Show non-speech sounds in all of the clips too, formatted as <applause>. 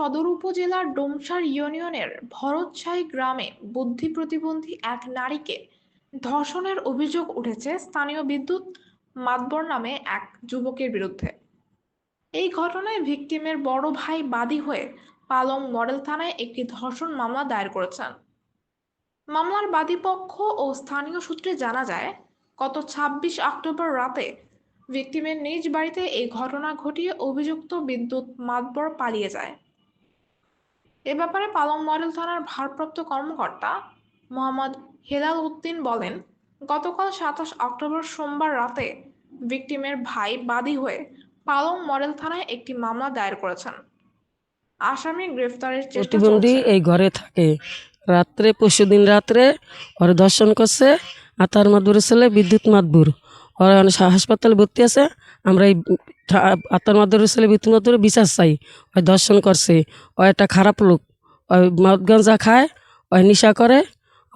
সদর উপজেলার ডোমসার ইউনিয়নের ভরতছাই গ্রামে বুদ্ধি প্রতিবন্ধী এক নারীকে ধর্ষণের অভিযোগ উঠেছে স্থানীয় বিদ্যুৎ মাতবর নামে এক যুবকের বিরুদ্ধে। এই ঘটনায় ভিকটিমের বড় ভাই বাদী হয়ে পালং মডেল থানায় একটি ধর্ষণ মামলা দায়ের করেছেন। মামলার বাদীপক্ষ ও স্থানীয় সূত্রে জানা যায়, গত ছাব্বিশ অক্টোবর রাতে ভিকটিমের নিজ বাড়িতে এই ঘটনা ঘটিয়ে অভিযুক্ত বিদ্যুৎ মাতবর পালিয়ে যায়। এ ব্যাপারে পালং মডেল থানার ভারপ্রাপ্ত কর্মকর্তা মোহাম্মদ হেলাল উদ্দিন বলেন গতকাল সাতাশ অক্টোবর সোমবার রাতে ভিকটিমের ভাই বাদী হয়ে পালং মডেল থানায় একটি মামলা দায়ের করেছেন। আসামি গ্রেফতারের চেষ্টা প্রতিবন্ধী এই ঘরে থাকে। রাত্রে পরশু দিন রাত্রে ওর দর্শন করছে আতার মাদুরের ছেলে বিদ্যুৎ মাদবুর ওরা হাসপাতালে ভর্তি আছে আমরা এই আতার মাদুরের ছেলে মাদুরে বিচার চাই। ওই দর্শন করছে ও একটা খারাপ লোক। ওই মদ গাঁজা খায়, ওই নেশা করে,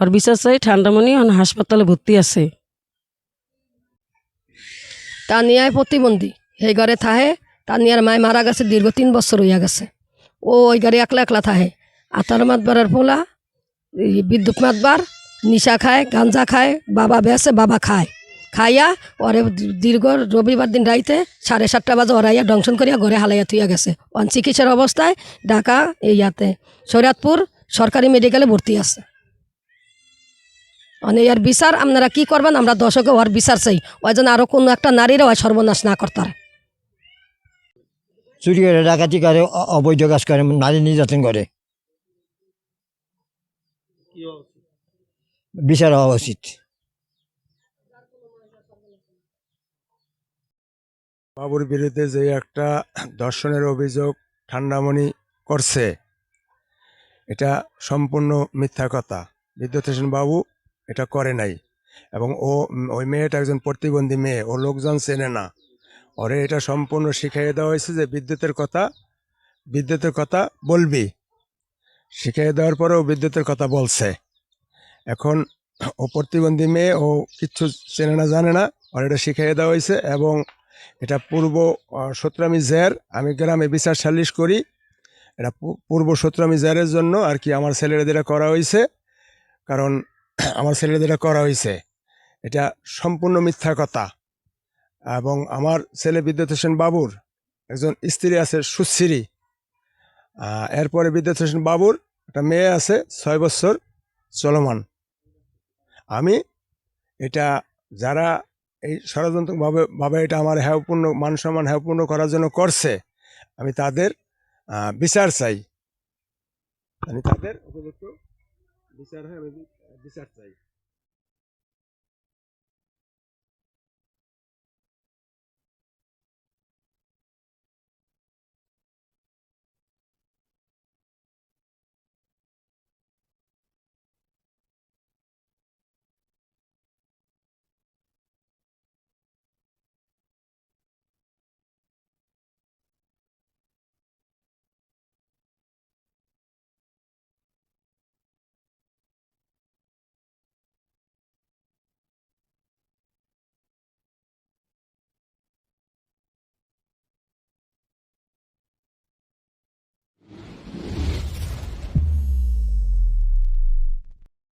ওর বিচার চাই ঠান্ডামণি অনেক হাসপাতালে ভর্তি আছে। তানিয়ায় প্রতিবন্ধী। সেই ঘরে থাহে, তানিয়ার মায় মারা গেছে দীর্ঘ তিন বছর হইয়া গেছে। ও ওই ঘরে একলা একলা থাহে। আতার মাতবারের পোলা বিদ্যুৎ মাতবার, নিশা খায়, গাঞ্জা খায়, বাবা বেসে বাবা খায়। খাইয়া ওরে দীর্ঘ রবিবার দিন রাইতে সাড়ে সাতটা বাজে ওরাইয়া দংশন করিয়া ঘরে হালাইয়া থুইয়া গেছে। অন চিকিৎসার অবস্থায় ঢাকা এই ইয়াতে শরীয়তপুর সরকারি মেডিকেলে ভর্তি আছে। মানে ইয়ার বিচার আপনারা কি করবেন? আমরা দর্শকে ওর বিচার চাই। ওই জন্য আরও কোনো একটা নারীরা ওই সর্বনাশ না করতার। চুরি করে ডাকাতি করে অবৈধ কাজ করে নারী নির্যাতন করে। বিচার হওয়া উচিত। বাবুর বিরুদ্ধে যে একটা ধর্ষণের অভিযোগ ঠান্ডামণি করছে, এটা সম্পূর্ণ মিথ্যা কথা। বিদ্যুৎ বাবু এটা করে নাই এবং ও, ওই মেয়েটা একজন প্রতিবন্ধী মেয়ে, ও লোকজন চেনে না। ওরে এটা সম্পূর্ণ শিখিয়ে দেওয়া হয়েছে যে বিদ্যুতের কথা বিদ্যুতের কথা বলবি। শিখিয়ে দেওয়ার পরেও বিদ্যুতের কথা বলছে। এখন ও প্রতিবন্ধী মেয়ে ও কিচ্ছু চেনে না, জানে না। ওর এটা শিখিয়ে দেওয়া হয়েছে এবং এটা পূর্ব সত্রামি জের। আমি গ্রামে বিচার সালিশ করি। এটা পূর্ব সত্রামি জেরের জন্য আর কি আমার ছেলেদের করা হয়েছে। কারণ <clears throat> আমার ছেলেদের করা হয়েছে। এটা সম্পূর্ণ মিথ্যা কথা। এবং আমার ছেলে বিদ্যুৎ হোসেন বাবুর একজন স্ত্রী আছে, সুশ্রী। এরপরে বিদ্যুৎ হোসেন বাবুর একটা মেয়ে আছে, ছয় বছর, চলমান। আমি এটা যারা এই ষড়যন্ত্রভাবে ভাবে এটা আমার হ্যাপূর্ণ, মান সম্মান হ্যায়পূর্ণ করার জন্য করছে, আমি তাদের বিচার চাই। আমি তাদের উপযুক্ত বিচার হয়, আমি বিচার চাই।